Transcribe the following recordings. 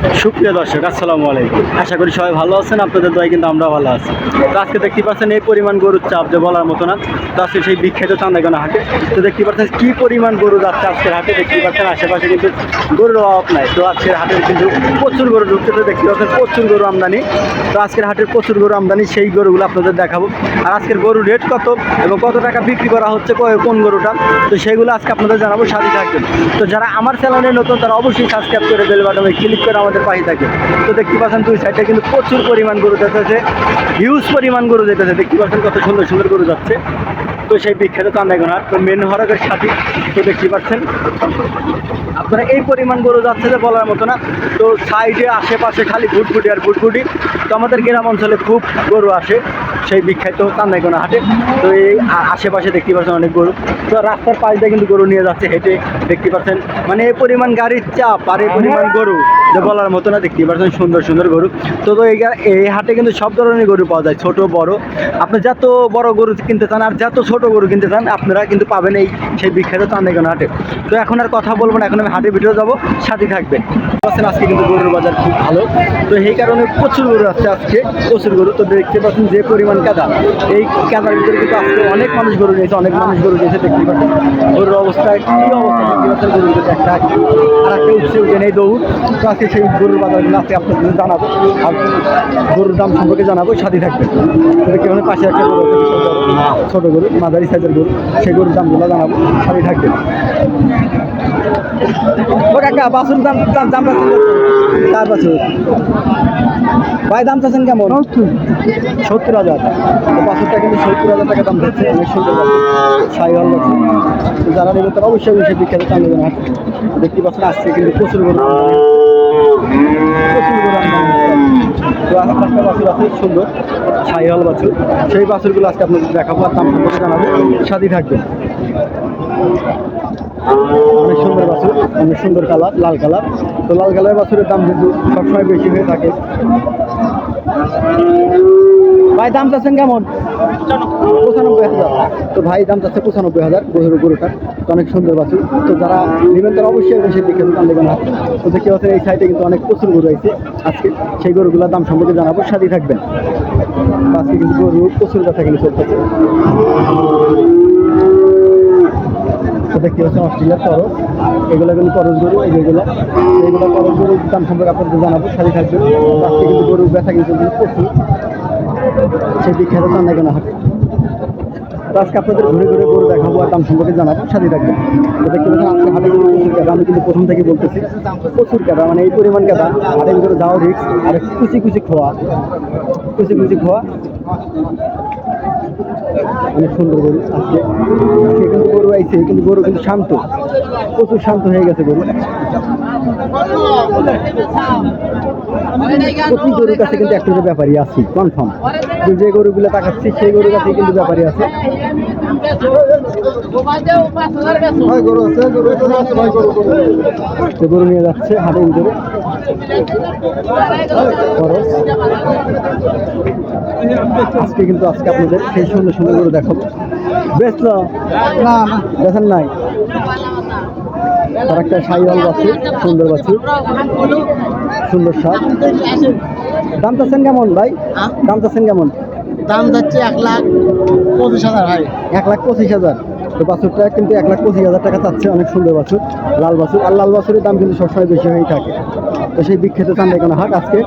Thank you. সুপ্রিয় দর্শক, আসসালামু আলাইকুম। আশা করি সবাই ভালো আছেন, আপনাদের দয় কিন্তু আমরা ভালো আছি। তো আজকে দেখতে পাচ্ছেন এই পরিমাণ গরুর চাপ যে বলার মতো না, তো আজকে সেই বিখ্যাত চান্দাগানা হাটে। তো দেখতে পাচ্ছেন কী পরিমাণ গরু যাচ্ছে আজকের হাটে, দেখতে পাচ্ছেন আশেপাশে কিন্তু গরুর অভাব নাই। তো আজকের হাটে কিন্তু প্রচুর গরু ঢুকতে তো দেখতে পাচ্ছেন প্রচুর গরু আমদানি। তো আজকের হাটের প্রচুর গরু আমদানি, সেই গরুগুলো আপনাদের দেখাবো। আর আজকের গরুর রেট কত এবং কত টাকা বিক্রি করা হচ্ছে কোন গরুটা? তো সেইগুলো আজকে আপনাদের জানাব, সাথে থাকবেন। তো যারা আমার চ্যানেলে নতুন, তারা অবশ্যই সাবস্ক্রাইব করে বেল বাটনে ক্লিক করে আমাদের পাশে থাকে। তো দেখতে পাচ্ছেন দুই সাইডে কিন্তু প্রচুর পরিমাণ গরু যেতেছে হিউজ পরিমাণ গরু যেতেছে দেখতে পাচ্ছেন কত সুন্দর সুন্দর গরু যাচ্ছে। তো সেই বিখ্যাত চান্দাইগোনার তো মেন হরকের সাথে, তো দেখতে পাচ্ছেন। আপনারা এই পরিমাণ গরু যাচ্ছে যে বলার মতো না। তো সাইডে, আশেপাশে খালি ভুটভুটি আর ভুটভুটি তো আমাদের গ্রাম অঞ্চলে খুব গরু আসে, সেই বিখ্যাত কান্দাইগোনা হাটে। তো এই আশেপাশে দেখতে পাচ্ছেন অনেক গরু। তো রাস্তার পাশ দিয়ে কিন্তু গরু নিয়ে যাচ্ছে, হেঁটে দেখতে পাচ্ছেন। মানে এই পরিমাণ গাড়ির চাপ আর এই পরিমাণ গরু যে বলার মতো না, দেখতে পাচ্ছেন সুন্দর সুন্দর গরু। তো তো এই এই হাটে কিন্তু সব ধরনের গরু পাওয়া যায়, ছোট, বড়। আপনি যত বড় গরু কিনতে চান আর যত ছোট গরু কিনতে চান, আপনারা কিন্তু পাবেন এই সেই বিখ্যাত চান্দাইগোনা হাটে। তো এখন আর কথা বলব না, এখন আমি হাটে ভিডিও যাব, সাথে থাকবে। পাচ্ছেন আজকে কিন্তু গরুর বাজার খুব ভালো। তো এই কারণে প্রচুর গরু আসছে আজকে, প্রচুর গরু। তো দেখতে পাচ্ছেন যে পরিমাণ কাদা। এই কাদার ভিতরে কিন্তু আজকে অনেক মানুষ গরু নিয়েছে, অনেক মানুষ গরু নিয়েছে, দেখতে পাচ্ছেন। গরুর অবস্থা কি অবস্থা গরুর ভিতরে একটা আর একটা উঠছে, উঠে নেই দৌড়। তো আজকে সেই গরুর বাজারগুলো আজকে আপনাদের জানাব। আর গরুর দাম সম্পর্কে জানাব, সাথে থাকবে। দেখতে পাচ্ছেন পাশে একটা গরু আছে, ছোট গরু মাঝারি সাইজের গরু। সেই গরুর দামগুলো জানাব, সাথে থাকবেন ও কাকা বাসুর দাম দাম কত? চার বাছুর। ভাই দাম চাচ্ছেন কেমন? সত্তর। হাজার। তো বাছুরটা কিন্তু সত্তর হাজার টাকা দাম যাচ্ছে অনেক সুন্দর সাই হল যারা নেবে তারা অবশ্যই অবশ্যই বিখ্যাত দেবেন হাট। দেখতে পাচ্ছেন আসছে কিন্তু প্রচুর গরু প্রচুর একটা বাছুর আছে সুন্দর। সাই হল বাছুর সেই বাছুরগুলো আজকে আপনাদের দেখাবো আর দাম সম্পর্কে জানাব। সাথে থাকবেন। অনেক সুন্দর বাছুর, অনেক সুন্দর কালার, লাল কালার। তো লাল কালারের বাছুরের দাম কিন্তু সবসময় বেশি হয়ে থাকে। ভাই দাম চাচ্ছেন কেমন? পঁচানব্বই হাজার। তো ভাই দাম চাচ্ছে পঁচানব্বই হাজার গরুর গরুটার। তো অনেক সুন্দর বাছুর। তো যারা নেবেন তারা অবশ্যই বেশি দিকে দোকান দেবেন না। তো দেখতে পাচ্ছেন এই সাইডে কিন্তু অনেক প্রচুর গরু আছে। আজকে সেই গরুগুলোর দাম সম্পর্কে জানাব, সাথেই থাকবেন। আজকে কিন্তু গরু প্রচুর কথা কিন্তু চলতেছে তো দেখতে পাচ্ছেন অস্ট্রেলিয়ার করস এগুলো কিন্তু করস গরু, এই যেগুলো এইগুলো করস গরুর দাম সম্পর্কে আপনাদের জানাব সাথে থাকবে। আজকে কিন্তু গরু ব্যথা কিন্তু প্রচুর। সেই বিখ্যাত চান্দা কেনা হাটে আজকে আপনাদের ঘুরে ঘুরে গরু দেখাবো আর দাম সম্পর্কে জানাব সাথে থাকবে। তো দেখতে পাচ্ছেন, আজকে হাটে কিন্তু প্রচুর কেদা আমি কিন্তু প্রথম থেকে বলতেছি, প্রচুর কেদা মানে এই পরিমাণ কেদা হাটের ভিতরে যাওয়া রিক্স আর কুচি কুচি খোয়া, কুচি কুচি খোয়া। অনেক সুন্দর গরু আজকে আজকে কিন্তু গরু আইছে কিন্তু গরু কিন্তু শান্ত। প্রচুর শান্ত হয়ে গেছে গরু। প্রতি গরুর কাছে কিন্তু একটা করে ব্যাপারী আছি কনফার্ম যে গরুগুলো তাকাচ্ছি সেই গরুর কাছে কিন্তু ব্যাপারই আছে। গরু গরু গরু গরু নিয়ে যাচ্ছে হাটের ভিতরে খরচ। আজকে কিন্তু আজকে আপনাদের সেই সুন্দর সুন্দর গরু দেখাবো। বেশ না? না দেখেন নাই? আর একটা সাইওয়াল বাছুর সুন্দর বাছুর। সুন্দর সাপ দাম চাচ্ছেন কেমন ভাই? দাম চাচ্ছেন কেমন? দাম যাচ্ছে এক লাখ পঁচিশ হাজার ভাই। এক লাখ পঁচিশ হাজার। তো বাছুরটা কিন্তু এক লাখ পঁচিশ হাজার টাকা চাচ্ছে অনেক সুন্দর বাছুর লাল বাছুর। আর লাল বাছুরের দাম কিন্তু সবসময় বেশি হয়েই থাকে। তো সেই বিখ্যাত চান্দাইকানা হাট আজকে।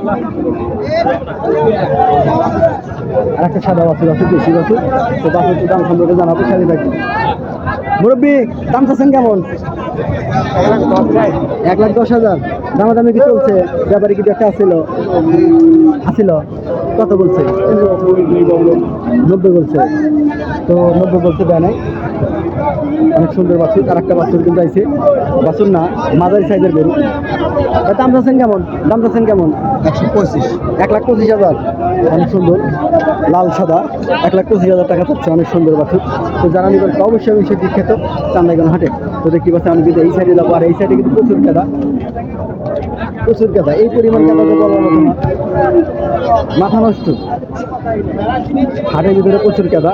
আর একটা সাদা বাছুর আছে, দেশি বাছুর তো বাছুরটির দাম সম্পর্কে জানাব সারি থাকি মুরব্বী, দাম চাচ্ছেন কেমন? এক লাখ দশ হাজার। দামাদামি কি চলছে? ব্যাপারে কি একটা আসিল আসিল কত বলছে? নব্বই বলছে। তো নব্বই বলতে দেয় নাই। অনেক সুন্দর বাছুর আর একটা বাছুর কিন্তু আইছে। বাছুর না মাঝারি সাইজের গরু। দাম চাচ্ছেন কেমন? দাম চাচ্ছেন কেমন? একশো পঁচিশ। এক লাখ পঁচিশ হাজার। অনেক সুন্দর। লাল সাদা। এক লাখ পঁচিশ হাজার টাকা পাচ্ছে অনেক সুন্দর বাছুর তো যারা নিবেন তো অবশ্যই আমি অবশ্যই বিখ্যাত চান্দাইগঞ্জ হাটে। তো দেখতে পাচ্ছেন আমি কিন্তু এই সাইডে যাব আর এই সাইডে কিন্তু প্রচুর কেদা প্রচুর কেদা এই পরিমাণ কেদা তো বলার মতো না। মাথা নষ্ট। হাটের ভিতরে প্রচুর কেদা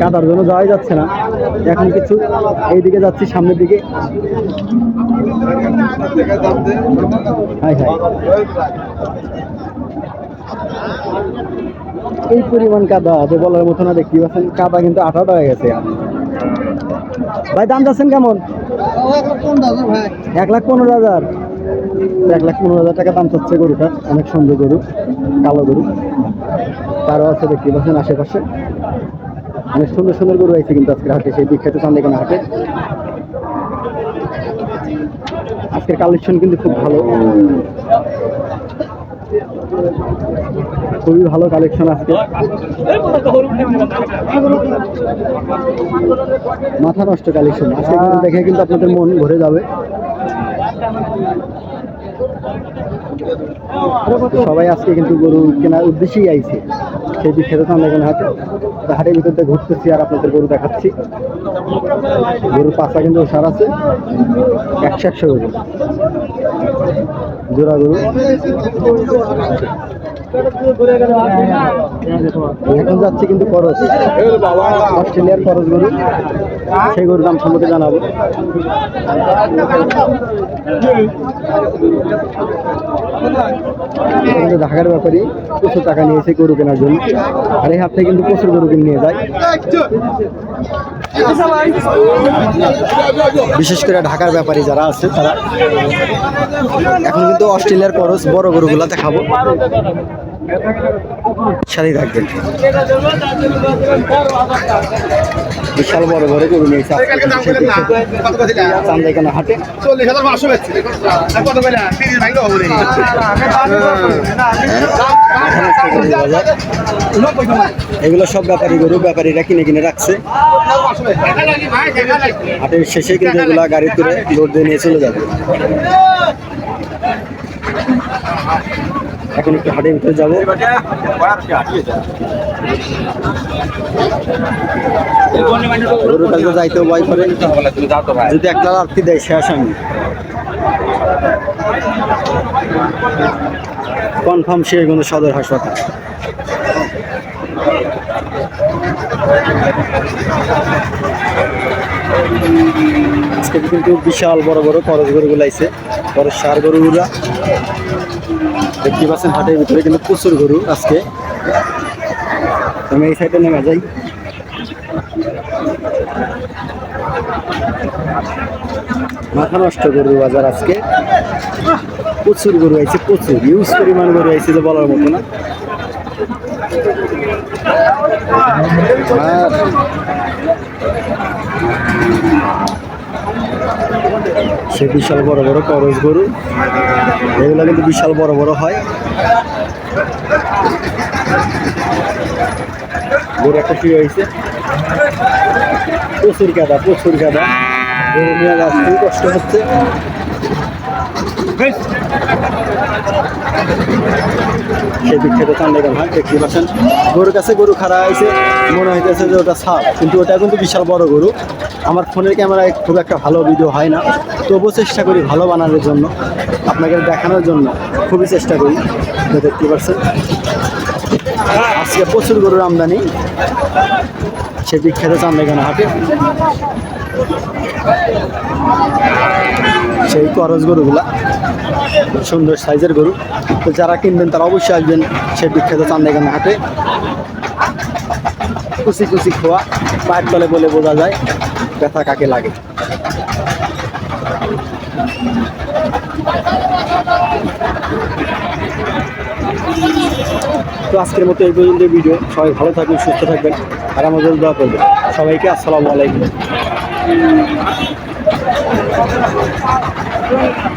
কাদার জন্য যাওয়াই যাচ্ছে না। এখন কিছু এইদিকে যাচ্ছি, সামনের দিকে। এই পরিমাণ কাদা, যে বলার মতো না দেখতে পাচ্ছেন, কাদা কিন্তু আঠাটা হয়ে গেছে। ভাই, দাম যাচ্ছেন কেমন? এক লাখ পনেরো হাজার। এক লাখ পনেরো হাজার টাকা দাম চাচ্ছে গরুটা, অনেক সুন্দর গরু, কালো গরু। তারও আছে দেখতে পাচ্ছেন, আশেপাশে। অনেক সুন্দর সুন্দর গরু আছে কিন্তু আজকের হাটে, সেই বিখ্যাত চান্দিকানা হাটে। আজকের কালেকশন কিন্তু খুব ভালো। খুবই ভালো কালেকশন আজকে। মাথা নষ্ট কালেকশন আজকে দেখে কিন্তু আপনাদের মন ভরে যাবে। সবাই আজকে কিন্তু গরু কেনার উদ্দেশ্যেই আইছে। সেই দিক থেকে আমরা এখানে হাটে। তো হাটের ভিতর দিয়ে ঘুরতেছি আর আপনাদের গরু দেখাচ্ছি। গরুর পাশা কিন্তু সার আছে। একশো একশো গরু। জোড়া গরু। এখন যাচ্ছে কিন্তু করস অস্ট্রেলিয়ার করস গরু। সেই গরুর দাম সম্পর্কে জানাব। কিন্তু ঢাকার ব্যাপারে প্রচুর টাকা নিয়েছে গরু কেনার জন্য। আর এই হাত থেকে কিন্তু প্রচুর গরু কিনে নিয়ে যায়। বিশেষ করে ঢাকার ব্যাপারী যারা আছে, তারা। এখন কিন্তু অস্ট্রেলিয়ার খরচ, বড় গরুগুলো দেখাবো। সাথে থাকবেন বিশাল বড় বড় গরু হাটে পেলে তিরিশ ভাঙলে হবে এগুলো সব ব্যাপারী গরু, ব্যাপারীরা কিনে কিনে রাখছে। হাটের শেষে কিন্তু এগুলো গাড়ি করে লোড দিয়ে নিয়ে চলে যাবে। এখন একটু হাটের ভিতরে যাব। গরুর ভয় যদি একটা দেয়, শেষ আমি। কনফার্ম শেরগঞ্জ সদর হাসপাতাল। আজকে কিন্তু বিশাল বড় বড় খরচ গরুগুলো আইছে বড় সার গরুগুলা। দেখতে পাচ্ছেন হাটের ভিতরে কিন্তু প্রচুর গরু আজকে। আমি এই সাইডে নেমে যাই। মাথা নষ্ট গরু বাজার আজকে। প্রচুর গরু আইছে, প্রচুর ইউজ পরিমাণ গরু আইছে যে বলার মতো না। আর সে বিশাল বড় বড় করজ গরু। এগুলো কিন্তু বিশাল বড় বড় হয়। গরু একটা শুয়ে হয়েছে প্রচুর কাদা প্রচুর কাদা গরু নিয়ে কষ্ট হচ্ছে। সেই থেকে চান্দাইকান হয় দেখতে পাচ্ছেন। গরুর কাছে গরু খাড়া হয়েছে, মনে হইতেছে যে ওটা সাপ, কিন্তু ওটা কিন্তু বিশাল বড় গরু। আমার ফোনের ক্যামেরায় খুব একটা ভালো ভিডিও হয় না, তবুও চেষ্টা করি ভালো বানানোর জন্য, আপনাকে দেখানোর জন্য, খুবই চেষ্টা করি দেখতে পাচ্ছেন। আজকে প্রচুর গরুর আমদানি সে বিখ্যাত চান্দাইকানা হাটে সেই করজ গরুগুলা। সুন্দর সাইজের গরু। তো যারা কিনবেন তারা অবশ্যই আসবেন সেই বিখ্যাত চান্দাইকানা হাটে। কুচি কুচি খোয়া, পায়ের তলে বলে বোঝা যায় ব্যথা কাকে লাগে। তো আজকের মতো এই পর্যন্ত ভিডিও। সবাই ভালো থাকবেন, সুস্থ থাকবেন। আর আমাদের দোয়া করবেন। সবাইকে আসসালামু আলাইকুম। Thank you.